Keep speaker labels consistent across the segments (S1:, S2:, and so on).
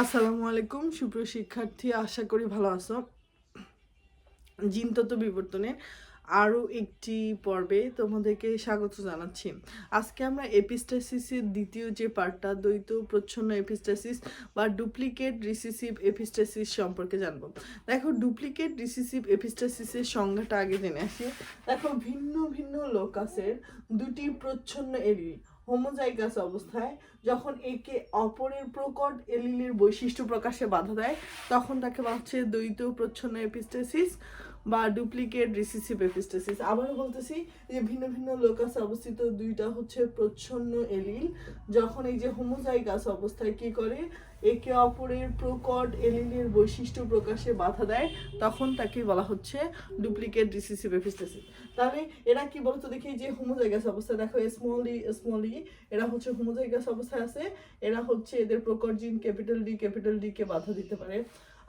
S1: আসসালামু আলাইকুম, সুপ্রিয় শিক্ষার্থী, আশা করি ভালো আছো। জিনতত্ত্ব বিবর্তনের আরও একটি পর্বে তোমাদেরকে স্বাগত জানাচ্ছি। আজকে আমরা এপিস্টাসিসের দ্বিতীয় যে পার্টটা, দ্বৈত প্রচ্ছন্ন এপিস্টাসিস বা ডুপ্লিকেট রিসিসিভ এপিস্টাসিস সম্পর্কে জানব। দেখো, ডুপ্লিকেট রিসিসিভ এপিস্টাসিসের সংজ্ঞাটা আগে জেনে আসি। দেখো, ভিন্ন ভিন্ন লোকাসের দুটি প্রচ্ছন্ন এলিল হোমোজাইগাস অবস্থায় যখন একে অপরের প্রকট এলিলের বৈশিষ্ট্য প্রকাশে বাধা দেয়, তখন তাকে বলা হচ্ছে দ্বৈত প্রচ্ছন্ন এপিস্টাসিস। বা ডুপ্লিকেট রিসিসিভ এপিস্টাসিস আবারও বলতেছি যে ভিন্ন ভিন্ন লোকাসে অবস্থিত দুইটা হচ্ছে প্রচ্ছন্ন এলিল, যখন এই যে হোমোজাইগাস অবস্থায় কি করে? একে অপরের প্রকট এলিলের বৈশিষ্ট্য প্রকাশে বাধা দেয়, তখন তাকে বলা হচ্ছে ডুপ্লিকেট রিসিসিভ এপিস্টাসিস তাহলে এরা কি বলতো? দেখি যে হোমোজাইগাস অবস্থায় দেখো স্মলি স্মলি এরা হচ্ছে হোমোজাইগাস অবস্থায় আছে, এরা হচ্ছে এদের প্রকট জিন ক্যাপিটাল ডি ক্যাপিটাল ডি কে বাধা দিতে পারে।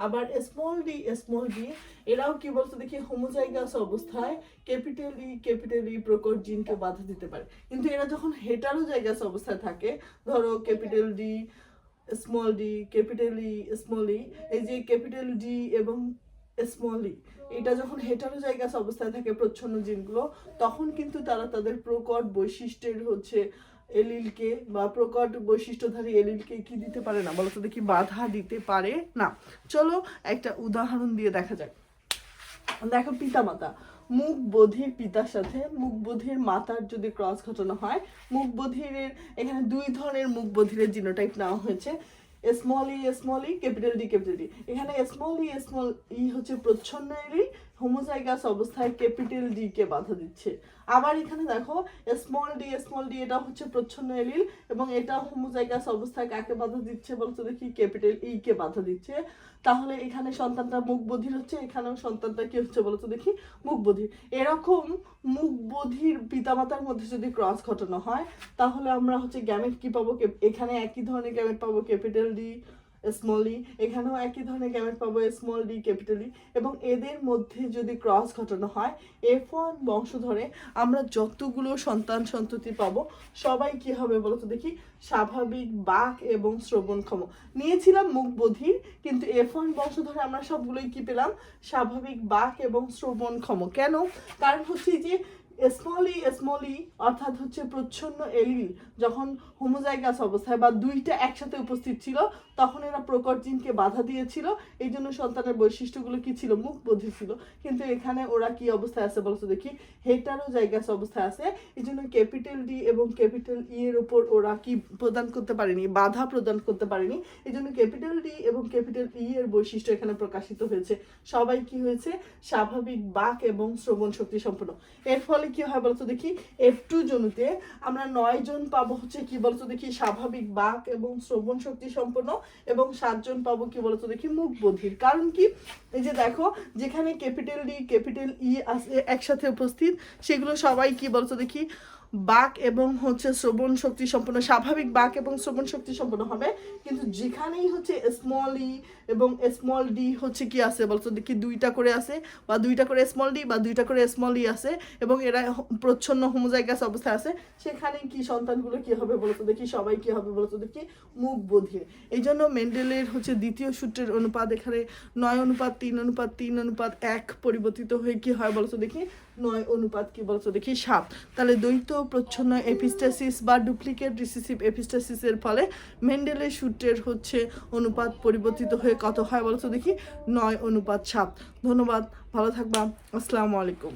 S1: আবার স্মল ডি স্মল ডি এরাও কি বলতো দেখি হোমোজাইগাস অবস্থায় ক্যাপিটাল ই ক্যাপিটাল ই প্রকট জিনকে বাধা দিতে পারে। কিন্তু এরা যখন হেটারোজাইগাস অবস্থায় থাকে, ধরো capital D small D capital E small E এই যে ক্যাপিটাল ডি এবং স্মল ই এটা যখন হেটারোজাইগাস অবস্থায় থাকে প্রচ্ছন্ন জিনগুলো, তখন কিন্তু তারা তাদের প্রকট বৈশিষ্ট্যের হচ্ছে এলিলকে, বা প্রকট বৈশিষ্ট্যধারী এলিলকে কি দিতে পারে না? বলতো দেখি, বাধা দিতে পারে না। চলো একটা উদাহরণ দিয়ে দেখা যাক। দেখো, পিতামাতা। মুখ বধির পিতার সাথে, মুখ বধির মাতার যদি ক্রস ঘটনা হয়, মুখ বধিরের, এখানে দুই ধরনের মুখ বধিরের জিনোটাইপ নেওয়া হয়েছে। Small E small E capital D capital D এখানে স্মল ই স্মল ই হচ্ছে প্রচ্ছন্ন এলি হোমোজাইগাস অবস্থায় ক্যাপিটাল ডি কে বাধা দিচ্ছে। আবার এখানে দেখো স্মল ডি স্মল ডি এটা হচ্ছে প্রচ্ছন্ন এলিল এবং এটা হোমোজাইগাস অবস্থায় কাকে বাধা দিচ্ছে বলতো দেখি? ক্যাপিটাল ই কে বাধা দিচ্ছে। তাহলে এখানে সন্তানটা মুখ বধির হচ্ছে, এখানেও সন্তানটা কি হচ্ছে বলতো দেখি? মুখ বধির। এরকম মুখ বধির পিতামাতার মধ্যে যদি ক্রস ঘটানো হয়, তাহলে আমরা হচ্ছে গ্যামেট কি পাবো? এখানে একই ধরনের গ্যামেট পাবো, ক্যাপিটাল ডি স্মল ই এখানেও একই ধরনের গ্যামেট পাবো স্মল ডি ক্যাপিটাল ই এবং এদের মধ্যে যদি ক্রস ঘটানো হয় এফ ওয়ান বংশধরে আমরা যতগুলো সন্তান সন্ততি পাবো, সবাই কি হবে বলতো দেখি? স্বাভাবিক বাক এবং শ্রবণক্ষম নিয়েছিলাম মুখ বধির কিন্তু এফ ওয়ান বংশধরে আমরা সবগুলোই কি পেলাম? স্বাভাবিক বাক এবং শ্রবণক্ষম কেন? কারণ হচ্ছে যে স্মলি স্মলি অর্থাৎ হচ্ছে প্রচ্ছন্ন এলিল। যখন হোমোজাইগাস অবস্থায় বা দুইটা একসাথে উপস্থিত ছিল, তখন এরা প্রকট জিনকে বাধা দিয়েছিল। এই জন্য সন্তানের বৈশিষ্ট্যগুলো কি ছিল? মুখ বোধি ছিল। কিন্তু এখানে ওরা কি অবস্থায় আছে বলতো দেখি। হেটারও জায়গাস অবস্থায় আছে। এই জন্য ক্যাপিটাল ডি এবং ক্যাপিটাল ই এর উপর ওরা কি প্রদান করতে পারেনি? বাধা প্রদান করতে পারেনি। এই জন্য ক্যাপিটাল ডি এবং ক্যাপিটাল ই এর বৈশিষ্ট্য এখানে প্রকাশিত হয়েছে। সবাই কি হয়েছে? স্বাভাবিক বাক এবং শ্রবণ শক্তি সম্পন্ন। এর ফলে কি হয় বলতো দেখি? এফ টু জনুতে আমরা নয় জন পাবো হচ্ছে কি বলতো দেখি স্বাভাবিক বাক এবং শ্রবণ শক্তি সম্পন্ন এবং সাতজন পাবো কি বলতো দেখি মুখ বধির। কারণ কি? এই যে দেখো, যেখানে ক্যাপিটাল ডি, ক্যাপিটাল ই একসাথে উপস্থিত, সেগুলো সবাই কি বলতো দেখি বাক এবং হচ্ছে শ্রবণ শক্তি সম্পন্ন, স্বাভাবিক বাক এবং শ্রবণ শক্তি সম্পন্ন হবে। কিন্তু যেখানেই হচ্ছে স্মল ই এবং স্মল ডি হচ্ছে কি আছে বলতো? দেখি দুইটা করে আছে, বা দুইটা করে স্মল ডি বা দুইটা করে স্মল ই আছে এবং এরা প্রচ্ছন্ন হোমোজাইগাস অবস্থায় আছে সেখানে কি সন্তানগুলো কি হবে বলতো? দেখি সবাই কি হবে বলতো? দেখি মুখ বধির এই জন্য মেন্ডেলের হচ্ছে দ্বিতীয় সূত্রের অনুপাত, এখানে নয় অনুপাত, তিন অনুপাত তিন অনুপাত এক পরিবর্তিত হয়ে কি হয় বলতো? দেখি নয় অনুপাত কি বলছো? দেখি সাত। তাহলে দ্বৈত, প্রচ্ছন্ন, এপিস্টাসিস বা ডুপ্লিকেট রিসিসিভ এপিস্টাসিসের ফলে মেন্ডেলের সূত্রের হচ্ছে অনুপাত পরিবর্তিত হয়ে কত হয় বলছো দেখি? নয় অনুপাত সাত। ধন্যবাদ, ভালো থাকবা। আসসালামু আলাইকুম।